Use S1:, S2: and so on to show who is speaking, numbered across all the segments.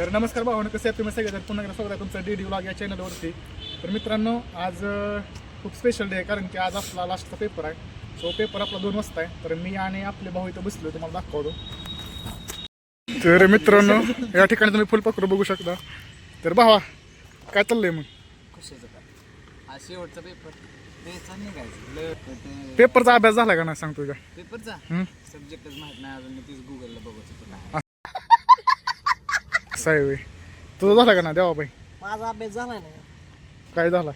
S1: तर नमस्कार भावना कसे आहेत तुम्ही? सगळे तर पुन्हा एकदा स्वागत आहे तुमचं डी डी व्लॉग या चॅनलवरती तर मित्रांनो आज खूप स्पेशल डे आहे कारण की आज आपला लास्टचा पेपर आहे. सो पेपर आपला दोन वाजता आहे. तर मी आणि आपले भाऊ इथं बसलो तुम्हाला दाखवतो. तर मित्रांनो या ठिकाणी तुम्ही फुलपाखरू बघू शकता. तर भावा काय चाललंय मग?
S2: कशाचं काय? आज शेवटचा पेपर द्यायचा निघायचं. लय ते
S1: पेपरचा अभ्यास झाला का नाही सांग तुझ्या
S2: पेपरचा? सब्जेक्टच माहीत नाही अजून तीच गुगलला काय
S1: असं आहे होय. तुझा झाला का ना देवा बाई.
S3: माझा अभ्यास झाला नाही.
S1: काय झाला?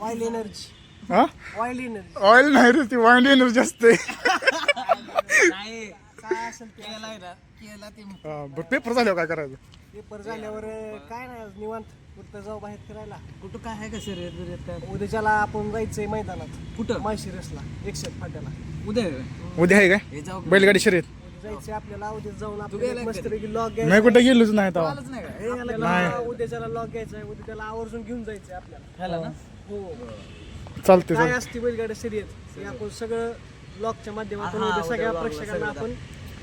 S3: ऑइल एनर्जी
S1: हा?
S3: ऑइल एनर्जी
S1: ऑइल नाही रे ती वाईंड एनर्जी असते.
S2: नाही
S3: काय असेल ते.
S2: केलाय ना केला ते
S1: हा, बरं पेपर झाल्यावर काय करायचं?
S3: पेपर झाल्यावर काय नाही आज निवांत. कुठं जाऊ बाहेर फिरायला?
S2: कुठं काय आहे का शर्यत बिर्यत काय?
S3: उद्याच्याला आपण जायचंय मैदानात.
S2: कुठं?
S3: माळशी रसला एकशे फाट्याला.
S2: उद्या
S1: उद्या आहे
S2: हे
S1: काय
S2: जाऊ
S1: बैलगाडी शर्यत.
S3: उद्या जायचंय आपल्याला उद्या जाऊन
S2: गेला
S3: आपल्याला
S2: का
S3: मस्तपैकी लॉग
S1: मी
S3: घ्यायचा
S1: कुठे गेलोच नाही तेव्हा.
S2: आलंच नाही का? हे
S3: उद्याच्याला लॉग घ्यायचा आहे उद्या त्याला आवर्जून घेऊन आपल्याला.
S2: ह्याला ना?
S3: हो.
S1: चालते
S3: काय
S1: चालते
S3: असते बैलगाडी शर्यत हे आपण सगळं ब्लॉगच्या माध्यमातून
S2: हा,
S3: उद्या
S2: उद्या
S3: सगळ्या
S2: vlog ला
S3: प्रेक्षकांना
S2: सगळं
S3: आपण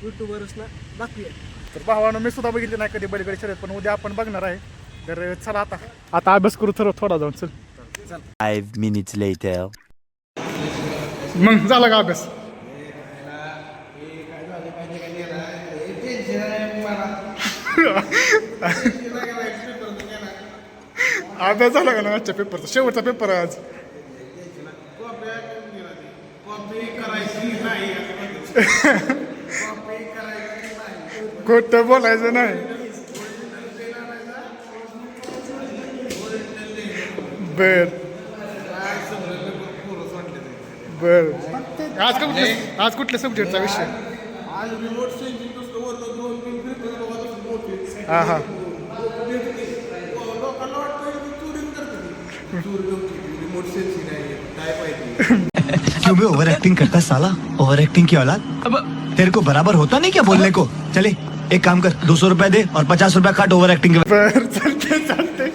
S3: युट्यूबवरच ना दाखवूया.
S1: तर भावानं मी सुद्धा बघितली नाही कधी बैलगाडी शर्यत पण उद्या आपण बघणार आहे. तर चला आता. आता अभ्यास करू थोडं थोडा जाऊन चल.
S4: Five minutes later.
S1: मग झाला का अभ्यास? अभ्यास झाला का ना आजच्या पेपरचा? शेवटचा पेपर आहे आज. खोट बोलायचं नाही. बर. बर. आज कुठले आज कुठल्या सब्जेक्टचा विषय? हा हा।
S5: क्यों बे ओवर एक्टिंग करता साला? ओवर एक्टिंग की औलाद? अब तेरे को बराबर होता नहीं क्या बोलने को? चले एक काम कर दो सौ रुपए दे और पचास रुपया काट ओवर एक्टिंग के
S1: चालते चालते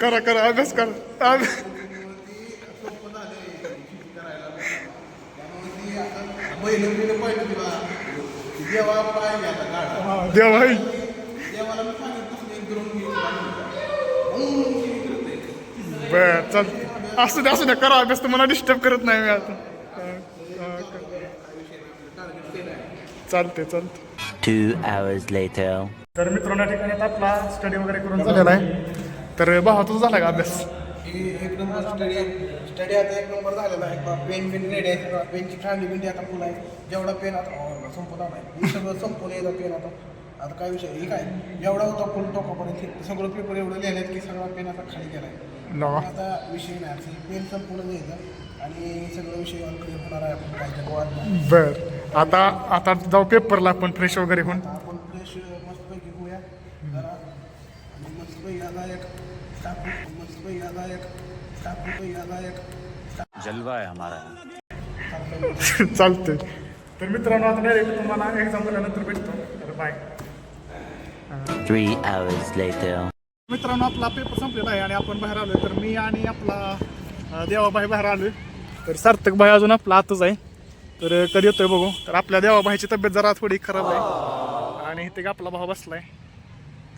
S1: करा करा अभ्यास करा अभ्यास। हा, देव आहे बर चल. असू द्या असू द्या करा अभ्यास तुम्हाला डिस्टर्ब करत नाही मी आता. चालते चालते
S4: Two hours later.
S1: तर मित्रांनो या ठिकाणी आता आपला स्टडी वगैरे करून झालेला आहे. तर भावा तुझा झाला का अभ्यास?
S6: एक नंबर स्टडी स्टडी आता एक नंबर झालेला आहे. पेन बिन रेडी आहे. पेनची खांडी बिंडी आता फुल आहे. जेवढा पेन आता आला आहे हे सगळं संपवलं येतं पेन आता. आता काय विषय? हे काय? एवढा होता फुल टोकापर्यंत हे सगळं पेपर एवढं लिहिलं की सगळा पेन आता खाली गेला आहे आता विषय नाही. आता पेन संपूर्ण द्यायचं आणि सगळं विषय क्लिअर होणार आहे आपण काय
S1: बर. आता आता जाऊ पेपरला आपण फ्रेश वगैरे होऊन.
S6: आपण फ्रेश मस्तपैकी होऊया जरा. आणि मस्तपैकी आता एक टाकू मस्तपैकी आता एक
S4: जलवा है हमारा.
S1: चालते तर मित्रांनो आता डायरेक्ट तुम्हाला एक्झाम झाल्यानंतर भेटतो. तर बाय
S4: Three hours later.
S1: मित्रांनो आपला पेपर संपलेला आहे आणि आपण बाहेर आलोय. तर मी आणि आपला अं, देवाबाई बाहेर आलोय. तर सार्थक भाई अजून आपला आतच आहे. तर कधी येतोय बघू. तर आपल्या देवाबाईची तब्येत जरा थोडी खराब आहे. आणि इथे आपला भाऊ बसलाय.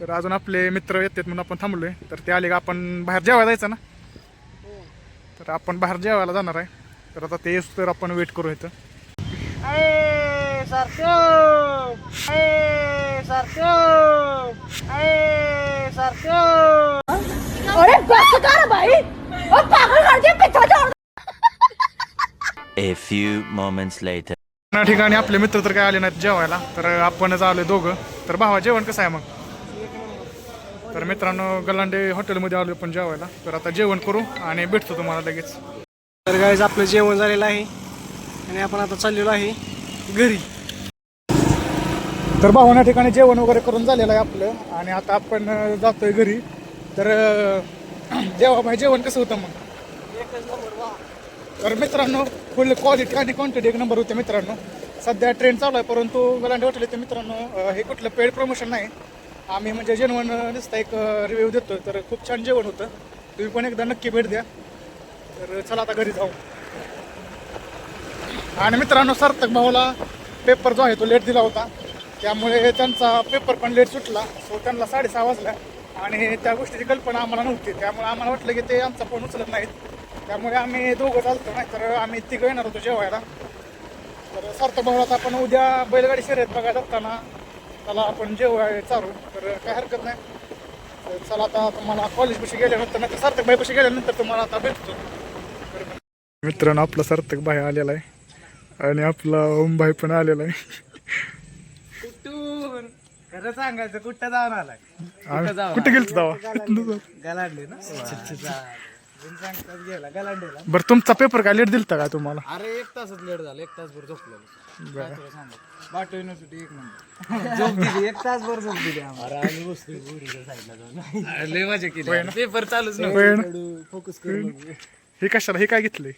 S1: तर अजून आपले मित्र येतात म्हणून आपण थांबलोय. तर ते आले का आपण बाहेर जेवायला जायचं ना? तर आपण बाहेर जेवायला जाणार आहे. तर आता ते येऊस तर आपण वेट करू इथं.
S3: अरे सारखं अरे सारखं अरे सारखं
S7: अरे बस कर भाई. और पागल कर दिया पीछे छोड़
S4: A few moments later.
S1: या ठिकाणी आपले मित्र तर काय आले नाहीत जेवायला तर आपणच आलोय दोघं. तर भावा जेवण कसं आहे मग? तर मित्रांनो गलांडे हॉटेलमध्ये आलोय पण जेवायला. तर आता जेवण करू आणि भेटतो तुम्हाला लगेच.
S3: तर गाईज आपलं जेवण झालेलं आहे. आणि आपण आता चाललेलो आहे घरी.
S1: तर भावना ठिकाणी जेवण वगैरे करून झालेलं आहे आपलं. आणि आता आपण जातोय घरी. तर अं, जेवा भाई जेवण कसं होतं मग? तर मित्रांनो फुल क्वालिटी आणि क्वांटिटी एक नंबर होते मित्रांनो. सध्या ट्रेन चालू आहे परंतु गलांडे वाटले तर मित्रांनो हे कुठलं पेड प्रमोशन नाही. आम्ही म्हणजे जेवण नुसतं एक रिव्ह्यू देतो तर खूप छान जेवण होतं. तुम्ही पण एकदा नक्की भेट द्या. तर चला आता घरी जाऊ. आणि मित्रांनो सार्थक भाऊला पेपर जो आहे तो लेट दिला होता. त्यामुळे त्यांचा पेपर पण लेट सुटला. सो त्यांना साडेसहा वाजला. आणि त्या गोष्टीची कल्पना आम्हाला नव्हती. त्यामुळे आम्हाला वाटलं की ते आमचा फोन उचलत नाहीत. त्यामुळे आम्ही दोघं चालतो नाही तर आम्ही तिघं येणार होतो जेवायला. तर सार्थक भाऊला आपण उद्या बैलगाडी शर्यत बघायला जाताना त्याला आपण जेवाय चालू. तर काय हरकत नाही. तर चला आता तुम्हाला कॉलेजपाशी गेल्यानंतर नाही तर सार्थक भाईपाशी गेल्यानंतर तुम्हाला आता भेटतो. मित्रांनो आपला सार्थक भाई आलेला आहे. आणि आपला ओम भाई पण आलेला आहे.
S2: कुठून? खरं सांगायचं कुठं जाऊन आलाय?
S1: आम्ही- कुठे गेलतो दावा
S2: गलांडे ना? सांगतात गेला गलांडेला.
S1: बरं तुमचा पेपर काय? लेट दिलता का तुम्हाला?
S2: अरे एक तासच लेट झाला एक तास भर झोपलेलो काय तुला सांगू? बाटो युनिव्हर्सिटी एक नंबर झोप दिली एक तास भर झोप दिली आम्हाला. अरे आम्ही बसलो लय मजा केली. पेपर चालूच
S1: पण
S2: फोकस करून
S1: हे कशाला? हे काय घेतलंय?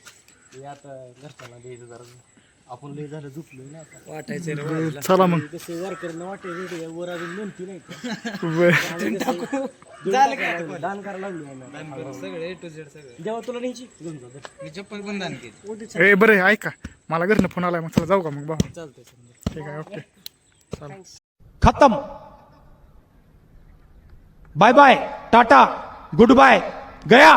S2: हे आता घरच्यांना द्यायचं जरा. आपण लय झालं झोपलोय ना आता. वाटायचं
S1: चला मग.
S2: कसे वर्करनं वाटायचं वर अजून दोन नाही
S1: बरं.
S2: झालं काय दान करायला लागलो सगळे ए टू झेड सगळे. जेव्हा तुला न्यायची घेऊन जा मी चप्पल पण दान केली.
S1: ए बरं ऐका. मला घरनं फोन आलाय मग चला जाऊ का मग? भाऊ
S2: चालतंय
S1: ठीक आहे ओके.
S8: खत्म. Bye bye. Tata. Good bye. गया.